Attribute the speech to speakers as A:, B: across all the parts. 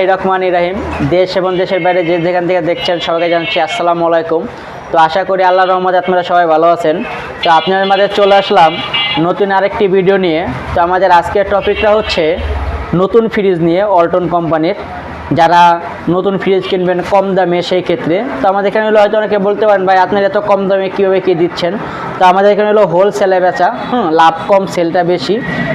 A: রহমান ইরাহিম দেশ এবং দেশের বাইরে যে যেখান থেকে দেখছেন সবাইকে জানাচ্ছি আসসালামু আলাইকুম। তো আশা করি আল্লাহ রহমতে আপনারা সবাই ভালো আছেন। তো আপনাদের মাঝে চলে আসলাম নতুন আরেকটি ভিডিও নিয়ে। তো আমাদের আজকের টপিকটা হচ্ছে নতুন ফ্রিজ নিয়ে অল্টন কোম্পানির যারা নতুন ফ্রিজ কিনবেন কম দামে সেই ক্ষেত্রে। তো আমাদের এখানে হলো হয়তো অনেকে বলতে পারেন, ভাই, আপনারা এত কম দামে কীভাবে কী দিচ্ছেন? তো আমাদের এখানে হলো হোলসেলে বেচা, হুম, লাভ কম সেলটা বেশি।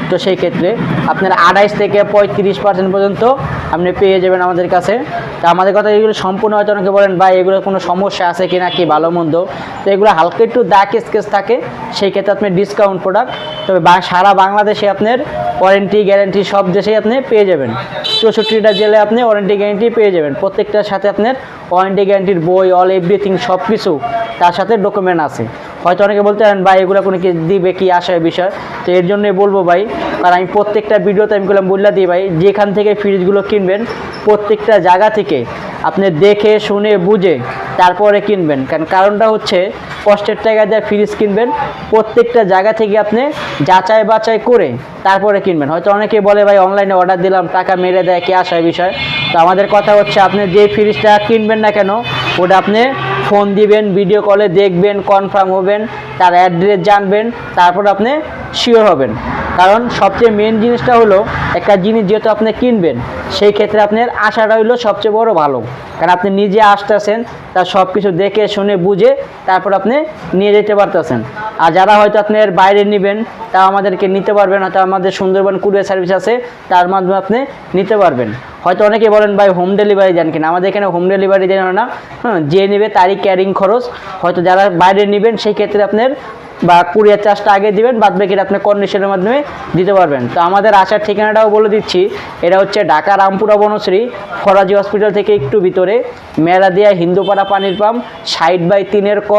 A: তো সেই ক্ষেত্রে আপনার আড়াইশ থেকে পঁয়ত্রিশ পার্সেন্ট পর্যন্ত আপনি পেয়ে যাবেন আমাদের কাছে। তো আমাদের কথা এগুলো সম্পূর্ণ হয়তো অনেকে বলেন, ভাই এগুলো কোনো সমস্যা আছে কি না? কি ভালো মন্দ? তো এগুলো হালকা একটু দাগ স্কেচ থাকে, সেই ক্ষেত্রে আপনি ডিসকাউন্ট প্রোডাক্ট তবে বা- সারা বাংলাদেশে আপনার ওয়ারেন্টি গ্যারেন্টি সব দেশেই আপনি পেয়ে যাবেন। চৌষট্টিটা জেলে আপনি ওয়ারেন্টি গ্যারেন্টি পেয়ে যাবেন। প্রত্যেকটার সাথে আপনার ওয়ারেন্টি গ্যারেন্টির বই অল এভরিথিং সব কিছু তার সাথে ডকুমেন্ট আছে। হয়তো অনেকে বলতে পারেন, ভাই, এগুলো কোনো কি দিবে, কি আসার বিষয়? তো এর জন্যই বলব ভাই কারণ আমি প্রত্যেকটা ভিডিওতে আমি বললাম, বললা দিই ভাই, যেখান থেকে ফ্রিজগুলো কিনবেন, প্রত্যেকটা জায়গা থেকে আপনি দেখে, শুনে, বুঝে তারপরে কিনবেন। কারণ কারণটা হচ্ছে, কষ্টের টাকা দিয়ে ফ্রিজ কিনবেন, প্রত্যেকটা জায়গা থেকে আপনি যাচাই বাছাই করে তারপরে কিনবেন। হয়তো অনেকে বলে, ভাই অনলাইনে অর্ডার দিলাম, টাকা মেরে দেয়, কি আসার বিষয়? তো আমাদের কথা হচ্ছে, আপনি যে ফ্রিজটা কিনবেন না কেন, ওটা আপনি ফোন দিবেন ভিডিও কলে দেখবেন কনফার্ম হবেন, তার অ্যাড্রেস জানবেন, তারপর আপনি শিওর হবেন। কারণ সবচেয়ে মেন জিনিসটা হলো, একটা জিনিস যেহেতু আপনি কিনবেন, সেই ক্ষেত্রে আপনার আশাটা হলো সবচেয়ে বড় ভালো। কারণ আপনি নিজে আসতেছেন তার সব কিছু দেখে, শুনে, বুঝে, তারপর আপনি নিয়ে যেতে পারতেছেন। আর যারা হয়তো আপনার বাইরে নেবেন তা আমাদেরকে নিতে পারবেন হয়তো আমাদের সুন্দরবন কুরিয়ার সার্ভিস আছে, তার মাধ্যমে আপনি নিতে পারবেন। হয়তো অনেকে বলেন, ভাই হোম ডেলিভারি দেন কিনা? আমাদের এখানে হোম ডেলিভারি দেন না। হ্যাঁ যে নেবে তারই ক্যারিং খরচ। হয়তো যারা বাইরে নেবেন, সেই ক্ষেত্রে আপনার বা কুরিয়ার চার্জটা আগে দিবেন, বাদ বাকিটা আপনি কন্ডিশনের মাধ্যমে দিতে পারবেন। তো আমাদের আসার ঠিকানাটাও বলে দিচ্ছি, এটা হচ্ছে ঢাকা রামপুরা বনশ্রী, ফরাজি হসপিটাল থেকে একটু ভিতরে, মেলাদিয়া হিন্দুপাড়া পানির পাম্প সাইড বাই তিনের ক,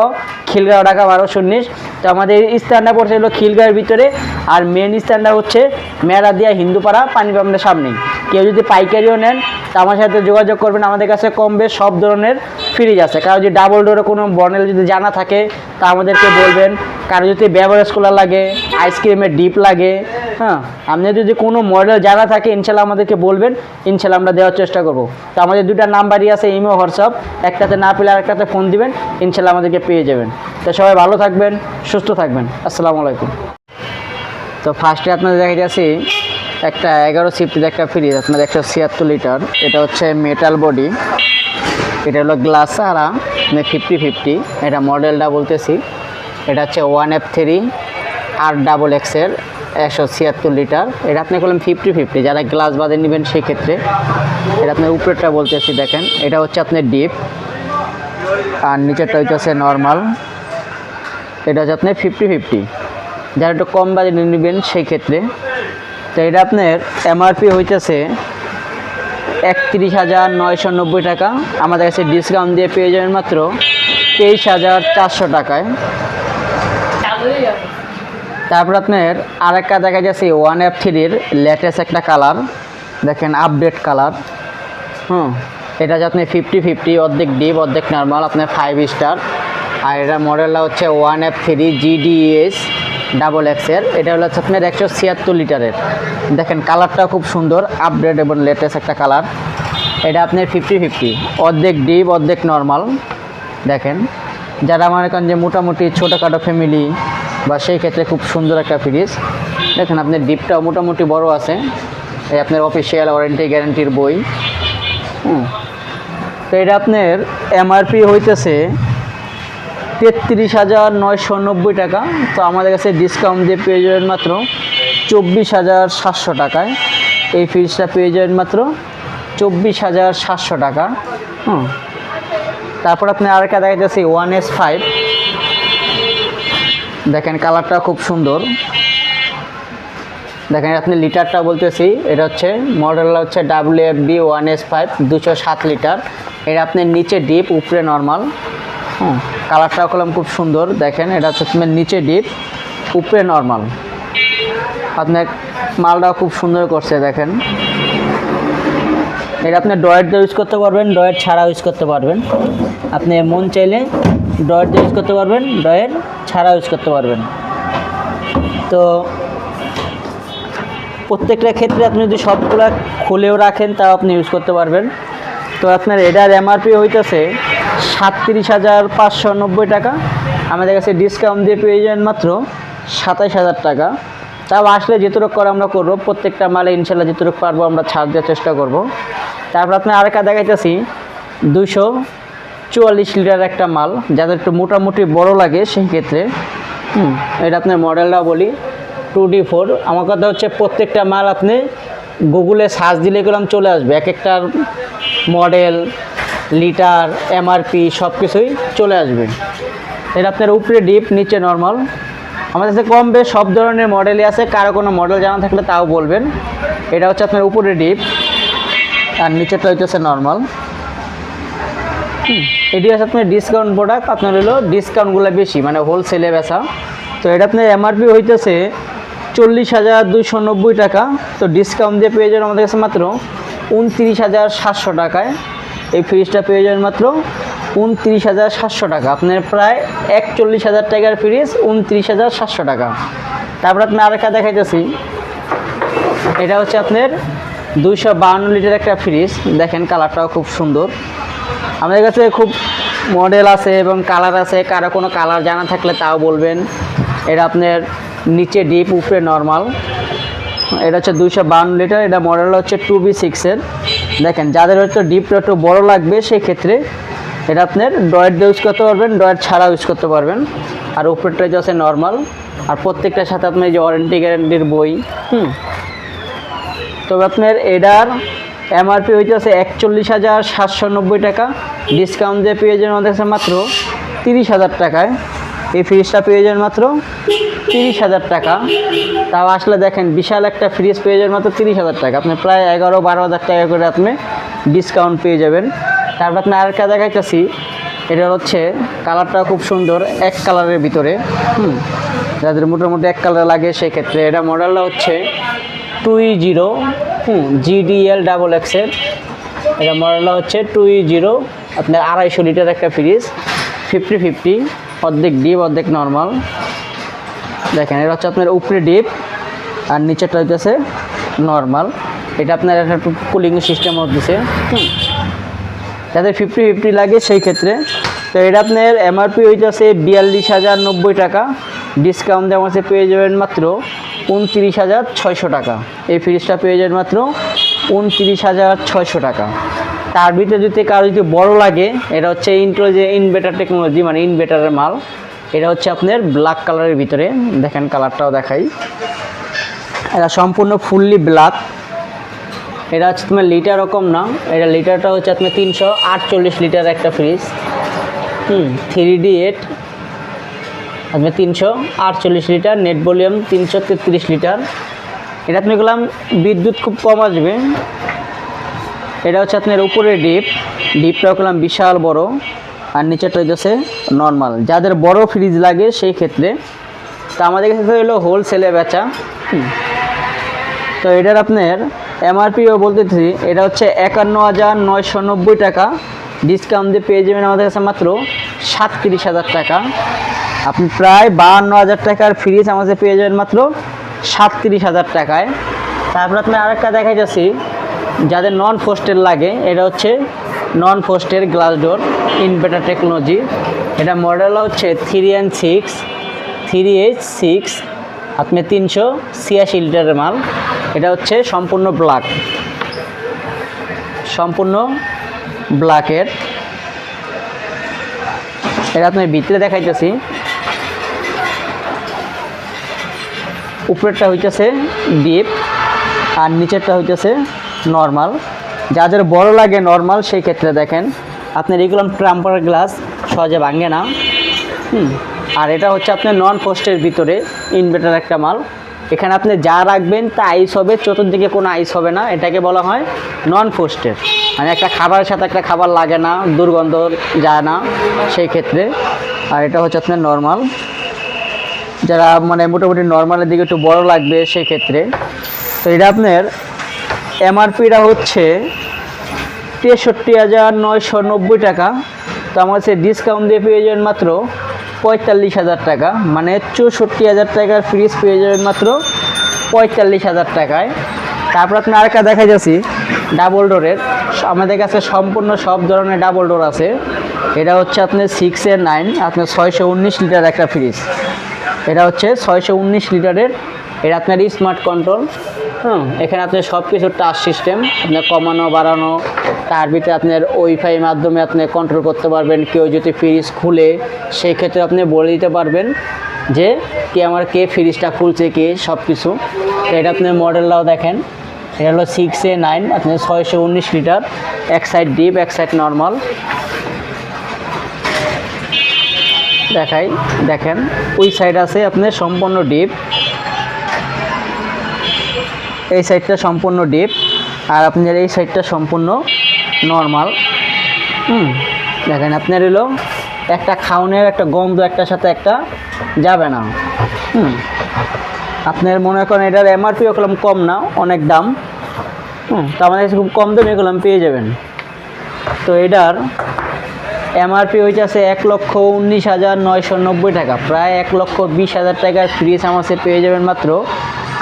A: খিলগাঁও ঢাকা বারোশো উনিশ তো আমাদের স্থানটা পড়ছে হলো খিলগাঁয়ের ভিতরে, আর মেন স্থানটা হচ্ছে মেরাদিয়া হিন্দুপাড়া পানি পাম্পের সামনেই। কেউ যদি পাইকারিও নেন, তো আমার সাথে যোগাযোগ করবেন, আমাদের কাছে কম বেশ সব ধরনের ফ্রিজ আছে। কারও যদি ডাবল ডোরে কোনো বর্নেল যদি জানা থাকে, তা আমাদেরকে বলবেন। কারও যদি বেভারেজ কুলার লাগে আইসক্রিমের ডিপ লাগে হ্যাঁ আপনি যদি কোনো মডেল জানা থাকে, ইনশাল্লাহ আমাদেরকে বলবেন। ইনশাল্লাহ আমরা দেওয়ার চেষ্টা করব। তো আমাদের দুটা নাম্বারই আছে ইমো হোয়াটসঅ্যাপ একটাতে না পেলে আরেকটাতে ফোন দিবেন, ইনশাল্লাহ আমাদেরকে পেয়ে যাবেন। তো সবাই ভালো থাকবেন, সুস্থ থাকবেন। আসসালামু আলাইকুম। তো ফার্স্টে আপনাদের দেখা যাচ্ছি একটা এগারো সিফটির একটা ফ্রিজ আপনাদের একশো ছিয়াত্তর লিটার এটা হচ্ছে মেটাল বডি এটা হলো গ্লাস আরা ফিফটি ফিফটি এটা মডেলটা বলতেছি। এটা হচ্ছে ওয়ান এফ থ্রি আর ডাবল এক্সের একশো ছিয়াত্তর লিটার। এটা আপনি করলেন ফিফটি ফিফটি যারা গ্লাস বাদে নেবেন সেই ক্ষেত্রে এটা আপনার উপরেরটা বলতেছি, দেখেন। এটা হচ্ছে আপনার ডিপ আর নিচেরটা হচ্ছে নর্মাল এটা হচ্ছে আপনার ফিফটি ফিফটি যারা একটু কম বাজেটে নেবেন সেই ক্ষেত্রে তো এটা আপনার এমআরপি হইতেছে একত্রিশ হাজার নয়শো নব্বই টাকা। আমাদের কাছে ডিসকাউন্ট দিয়ে পেয়ে যাবেন মাত্র তেইশ হাজার চারশো টাকায়। তারপর আপনার আরেকটা দেখা যাচ্ছে ওয়ান এফ থ্রির লেটেস্ট একটা কালার দেখেন আপডেট কালার হুম, এটা আপনি ফিফটি ফিফটি অর্ধেক ডিপ অর্ধেক নর্মাল আপনার ফাইভ স্টার আর এটা মডেলটা হচ্ছে one F three GDS double এক্সের এটা হলো হচ্ছে আপনার একশো ছিয়াত্তর লিটারের। দেখেন কালারটা খুব সুন্দর আপডেট এবং লেটেস্ট একটা কালার এটা আপনার ফিফটি ফিফটি অর্ধেক ডিপ অর্ধেক নর্মাল দেখেন, যারা মনে করেন যে মোটামুটি ছোটোখাটো ফ্যামিলি বা সেই ক্ষেত্রে খুব সুন্দর একটা ফ্রিজ। দেখেন আপনার ডিপটাও মোটামুটি বড় আছে। এই আপনার অফিসিয়াল ওয়ারেন্টি গ্যারান্টির বই। হুম। তো এটা আপনার এমআরপি হইতেছে তেত্রিশ হাজার নয়শো নব্বই টাকা। তো আমাদের কাছে ডিসকাউন্ট দিয়ে পেয়ে যাবেন মাত্র চব্বিশ হাজার সাতশো টাকায়। এই ফ্রিজটা পেয়ে যাবেন মাত্র চব্বিশ হাজার সাতশো টাকা। হুম। তারপর আপনি আরেকটা দেখাইতেছি ওয়ান এস ফাইভ দেখেন কালারটা খুব সুন্দর। দেখেন আপনি লিটারটা বলতেছি, এটা হচ্ছে মডেলটা হচ্ছে W F B one S five দুশো সাত লিটার। এটা আপনি নিচে ডিপ, উপরে নর্মাল। হ্যাঁ কালারটা কলম খুব সুন্দর। দেখেন, এটা হচ্ছে নিচে ডিপ, উপরে নর্মাল। আপনার মালটাও খুব সুন্দর করছে, দেখেন। এটা আপনি ডয়েট দিয়ে ইউজ করতে পারবেন ডয়েট ছাড়া ইউজ করতে পারবেন। আপনি মন চাইলে ডয়েট দিয়ে ইউজ করতে পারবেন ডয়েট ছাড়া ইউজ করতে পারবেন। তো প্রত্যেকটা ক্ষেত্রে আপনি যদি সবগুলা খুলেও রাখেন, তাও আপনি ইউজ করতে পারবেন। তো আপনার এটার এমআরপি হইতেছে সাতত্রিশ হাজার পাঁচশো নব্বই টাকা। আমাদের কাছে ডিসকাউন্ট দিয়ে পেয়ে যাবেন মাত্র সাতাইশ হাজার টাকা। তাও আসলে যেটুকু করে আমরা করব, প্রত্যেকটা মালে ইনশাল্লাহ যেটুকু পারব আমরা ছাড় দেওয়ার চেষ্টা করব। তারপর আপনার আরেকটা দেখাইতেছি দুশো চুয়াল্লিশ লিটার একটা মাল যাদের একটু মোটামুটি বড় লাগে সেই ক্ষেত্রে হুম, এটা আপনার মডেলটা বলি টু ডি ফোর। আমার কথা হচ্ছে প্রত্যেকটা মাল আপনি গুগলে সার্চ দিলে গেলাম চলে আসবে। এক একটার মডেল লিটার এমআরপি সব কিছুই চলে আসবে। এটা আপনার উপরে ডিপ নিচে নর্মাল। আমাদের কাছে কম বেশ সব ধরনের মডেলই আছে কারও কোনো মডেল জানা থাকলে তাও বলবেন। এটা হচ্ছে আপনার উপরে ডিপ আর নিচেটা হচ্ছে নর্মাল। এটি হচ্ছে আপনার ডিসকাউন্ট প্রোডাক্ট আপনার হলো ডিসকাউন্টগুলো বেশি মানে হোলসেলে বেচা। তো এটা আপনার এমআরপি হইতেছে চল্লিশ হাজার দুশো নব্বই টাকা। তো ডিসকাউন্ট দিয়ে পেয়ে যাবেন আমাদের কাছে মাত্র উনত্রিশ হাজার সাতশো টাকায়। এই ফ্রিজটা পেয়ে যাবেন মাত্র উনত্রিশ হাজার সাতশো টাকা। আপনার প্রায় একচল্লিশ হাজার টাকার ফ্রিজ উনত্রিশ হাজার সাতশো টাকা। তারপর আপনি আরেকটা দেখাইতেছি। এটা হচ্ছে আপনার দুইশো বাহান্ন লিটার একটা ফ্রিজ দেখেন কালারটাও খুব সুন্দর। আমাদের কাছে খুব মডেল আছে এবং কালার আছে, কারও কোনো কালার জানা থাকলে তাও বলবেন। এটা আপনার নিচে ডিপ উপরে নর্মাল এটা হচ্ছে দুইশো বান্ন লিটার এটা মডেল হচ্ছে টু বি সিক্সের দেখেন, যাদের হয়তো ডিপটা একটু বড়ো লাগবে সেই ক্ষেত্রে এটা আপনার ডয়েট দিয়ে ইউজ করতে পারবেন ডয়েট ছাড়াও ইউজ করতে পারবেন। আর উপরেরটা হচ্ছে নর্মাল আর প্রত্যেকটার সাথে আপনার যে ওয়ারেন্টি গ্যারেন্টির বই, হুম। তবে আপনার এটার এমআরপি হইতেছে একচল্লিশ হাজার সাতশো নব্বই টাকা। ডিসকাউন্ট দিয়ে পেয়ে যাবেন আমাদের মাত্র তিরিশ হাজার টাকায়। এই ফ্রিজটা পেয়ে যাবেন মাত্র তিরিশ হাজার টাকা। তাও আসলে দেখেন, বিশাল একটা ফ্রিজ পেয়ে যাবেন মাত্র তিরিশ হাজার টাকা। আপনি প্রায় এগারো বারো হাজার টাকা করে আপনি ডিসকাউন্ট পেয়ে যাবেন। তারপর আপনি আরেকটা দেখাইতেছি। এটা হচ্ছে কালারটা খুব সুন্দর, এক কালারের ভিতরে। হুম, যাদের মোটামুটি এক কালার লাগে সেক্ষেত্রে এটা মডেলটা হচ্ছে টুই জিরো জিডিএল ডাবল এক্সের এটা মডেলটা হচ্ছে টুই জিরো আপনার আড়াইশো লিটার একটা ফ্রিজ ফিফটি ফিফটি অর্ধেক ডিপ অর্ধেক নর্মাল দেখেন, এটা হচ্ছে আপনার উপরে ডিপ আর নিচেরটা হইতেছে নর্মাল এটা আপনার একটা কুলিং সিস্টেম হুম। যাদের ফিফটি ফিফটি লাগে সেই ক্ষেত্রে। তো এটা আপনার এমআরপি হইতেছে বিয়াল্লিশ হাজার নব্বই টাকা। ডিসকাউন্ট দেওয়া আছে, পেয়ে যাবেন মাত্র উনত্রিশ হাজার ছয়শো টাকা। এই ফ্রিজটা পেয়ে যাবেন মাত্র উনত্রিশ হাজার ছয়শো টাকা। তার ভিতরে যদি কারও যদি বড় লাগে, এটা হচ্ছে ইন্টো যে ইনভেটার টেকনোলজি মানে ইনভেটারের মাল, এটা হচ্ছে আপনার ব্ল্যাক কালারের ভিতরে। দেখেন কালারটাও দেখাই। এটা সম্পূর্ণ ফুললি ব্ল্যাক এটা হচ্ছে তোমার লিটার রকম না। এটা লিটারটা হচ্ছে আপনার তিনশো আটচল্লিশ লিটার একটা ফ্রিজ হুম থ্রি ডি এইট আপনার তিনশো আটচল্লিশ লিটার নেট ভলিউম তিনশো তেত্রিশ লিটার। এটা আপনি গেলাম বিদ্যুৎ খুব কম আসবে। এটা হচ্ছে আপনার উপরে ডিপ। ডিপটাও করলাম বিশাল বড়, আর নিচেরটা হচ্ছে নর্মাল যাদের বড় ফ্রিজ লাগে সেই ক্ষেত্রে। তা আমাদের কাছে হলো হোলসেলে বেচা। তো এটার আপনার এমআরপিও বলতেছি, এটা হচ্ছে একান্ন হাজার নয়শো নব্বই টাকা। ডিসকাউন্ট দিয়ে পেয়ে যাবেন আমাদের কাছে মাত্র সাতত্রিশ হাজার টাকা। আপনি প্রায় বাহান্ন হাজার টাকার ফ্রিজ আমাদের পেয়ে যাবেন মাত্র সাতত্রিশ হাজার টাকায়। তারপর আপনি আরেকটা দেখাই যাচ্ছি যাদের নন ফোস্টের লাগে, এটা হচ্ছে নন ফোস্টের গ্লাস ডোর ইনভার্টার টেকনোলজি এটা মডেল হচ্ছে three and six three H six আপনি তিনশো ছিয়াশি লিটারের মাল। এটা হচ্ছে সম্পূর্ণ ব্ল্যাক সম্পূর্ণ ব্ল্যাকের এটা আপনার ভিতরে দেখাইতেছি। উপরেরটা হইতেছে ডিপ আর নিচেরটা হইতেছে নর্মাল যাদের বড় লাগে নর্মাল সেই ক্ষেত্রে দেখেন, আপনার এগুলো ট্রাম্পার গ্লাস সহজে ভাঙে না। আর এটা হচ্ছে আপনার নন পোস্টের ভিতরে ইনভার্টার একটা মাল। এখানে আপনি যা রাখবেন তা আইস হবে, চতুর্দিকে কোনো আইস হবে না, এটাকে বলা হয় নন পোস্টের মানে একটা খাবারের সাথে একটা খাবার লাগে না, দুর্গন্ধ যায় না, সেই ক্ষেত্রে। আর এটা হচ্ছে আপনার নর্মাল যারা মানে মোটামুটি নর্মালের দিকে একটু বড় লাগবে সেই ক্ষেত্রে তো এটা আপনার এমআরপিটা হচ্ছে তেষট্টি হাজার নয়শো নব্বই টাকা। তো আমার কাছে ডিসকাউন্ট দিয়ে পেয়ে যাবেন মাত্র পঁয়তাল্লিশ হাজার টাকা। মানে চৌষট্টি হাজার টাকার ফ্রিজ পেয়ে যাবেন মাত্র পঁয়তাল্লিশ হাজার টাকায়। তারপর আপনি আরেকটা দেখা যাচ্ছি ডাবল ডোরের আমাদের কাছে সম্পূর্ণ সব ধরনের ডাবল ডোর আছে। এটা হচ্ছে আপনার সিক্স নাইন আপনার ছয়শো উনিশ লিটার একটা ফ্রিজ এটা হচ্ছে ছয়শো উনিশ লিটারের। এটা আপনার স্মার্ট কন্ট্রোল হুম, এখানে আপনার সব কিছু টাচ সিস্টেম আপনার কমানো, বাড়ানো, তার ভিতরে আপনার ওয়াইফাই মাধ্যমে আপনি কন্ট্রোল করতে পারবেন। কেউ যদি ফ্রিজ খুলে, সেই ক্ষেত্রে আপনি বলে দিতে পারবেন যে, কে আমার কে ফ্রিজটা খুলছে, কে সব কিছু এটা আপনার মডেলটাও দেখেন। এটা হলো সিক্স এ নাইন আপনার ছয়শো উনিশ লিটার। এক সাইড ডিপ এক সাইড নর্মাল দেখাই, দেখেন, ওই সাইড আছে আপনার সম্পূর্ণ ডিপ এই সাইডটা সম্পূর্ণ ডিপ আর আপনার এই সাইডটা সম্পূর্ণ নর্মাল হুম, দেখেন, আপনার এলো একটা খাওনের, একটা গন্ধ একটার সাথে একটা যাবে না। হুম, আপনার মনে করেন এটার এমআরপি ওগুলো কম না, অনেক দাম। হুম, তো আমাদের খুব কম দামে এগুলো পেয়ে যাবেন। তো এটার এমআরপি হইতেছে এক লক্ষ উনিশ হাজার নয়শো নব্বই টাকা। প্রায় এক লক্ষ বিশ হাজার টাকার ফ্রিজ আমার পেয়ে যাবেন মাত্র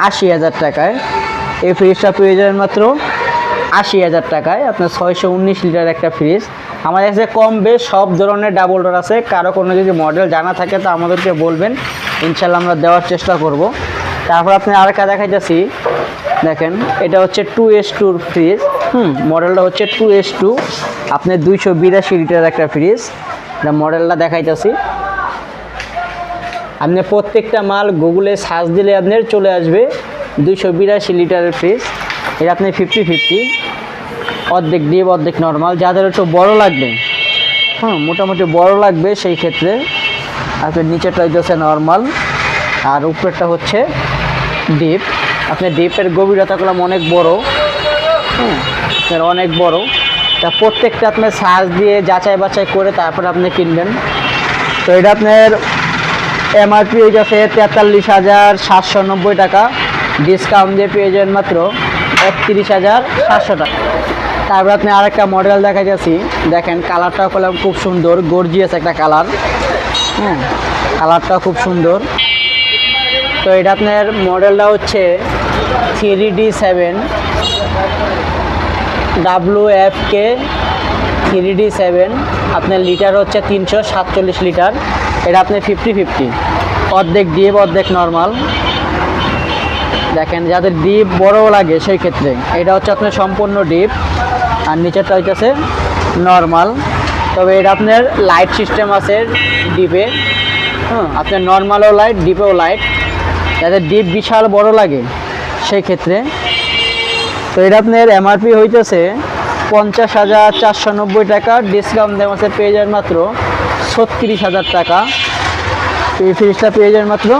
A: আশি হাজার টাকায়। এই ফ্রিজটা পেয়ে যাবেন মাত্র আশি হাজার টাকায়। আপনার ছয়শো উনিশ লিটার একটা ফ্রিজ আমাদের কাছে কম বেশ সব ধরনের ডাবল ডোর আছে। কারও কোনো যদি মডেল জানা থাকে তো আমাদেরকে বলবেন। ইনশাল্লাহ আমরা দেওয়ার চেষ্টা করব। তারপর আপনি আরেকটা দেখাইতেছি। দেখেন, এটা হচ্ছে টু এস টুর ফ্রিজ হুম মডেলটা হচ্ছে টু এস টু আপনার দুইশো বিরাশি লিটার একটা ফ্রিজ এটা মডেলটা দেখাইতেছি। আপনি প্রত্যেকটা মাল গুগলে সার্চ দিলে আপনার চলে আসবে দুইশো বিরাশি লিটারের ফ্রিজ এটা আপনি ফিফটি ফিফটি অর্ধেক ডিপ অর্ধেক নর্মাল যাদের একটু বড় লাগবে। হ্যাঁ মোটামুটি বড় লাগবে সেই ক্ষেত্রে। আপনার নিচেরটা হচ্ছে নর্মাল আর উপরেরটা হচ্ছে ডিপ আপনার ডিপের গভীরতা করলাম অনেক বড়। হ্যাঁ অনেক বড়। তা প্রত্যেকটা আপনার সার্চ দিয়ে যাচাই বাছাই করে তারপর আপনি কিনবেন। তো এটা আপনার এমআরপি হয়ে গেছে তেতাল্লিশ হাজার সাতশো নব্বই টাকা। ডিসকাউন্ট দিয়ে পেয়ে যাবেন মাত্র একত্রিশ হাজার সাতশো টাকা। তারপর আপনি আরেকটা মডেল দেখা যাচ্ছি দেখেন কালারটাও করলাম খুব সুন্দর গর্জিয়াস একটা কালার হ্যাঁ কালারটাও খুব সুন্দর। তো এটা আপনার মডেলটা হচ্ছে three D seven W F K three D seven, আপনার লিটার হচ্ছে তিনশো সাতচল্লিশ লিটার, এটা আপনি ফিফটি ফিফটি। অর্ধেক ডিপ, অর্ধেক নর্মাল। দেখেন, যাদের ডিপ বড় লাগে সেই ক্ষেত্রে, এটা হচ্ছে আপনার সম্পূর্ণ ডিপ, আর নিচেরটা হইতেছে নর্মাল। তবে এটা আপনার লাইট সিস্টেম আছে ডিপে। হ্যাঁ আপনার নর্মালও লাইট, ডিপেও লাইট। যাদের ডিপ বিশাল বড় লাগে সেই ক্ষেত্রে তো এটা আপনার এমআরপি হইতেছে পঞ্চাশ হাজার চারশো নব্বই টাকা ডিসকাউন্ট দেওয়া আছে পেয়ে যাবেন মাত্র ছত্রিশ হাজার টাকা। এই ফ্রিজটা পেয়ে যাবেন মাত্র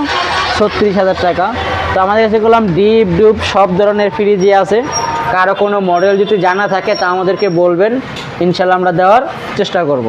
A: ছত্রিশ হাজার টাকা। তো আমাদের কাছে বললাম ডিপ ডুপ সব ধরনের ফ্রিজই আছে। কারও কোনো মডেল যদি জানা থাকে, তা আমাদেরকে বলবেন। ইনশাল্লাহ আমরা দেওয়ার চেষ্টা করব।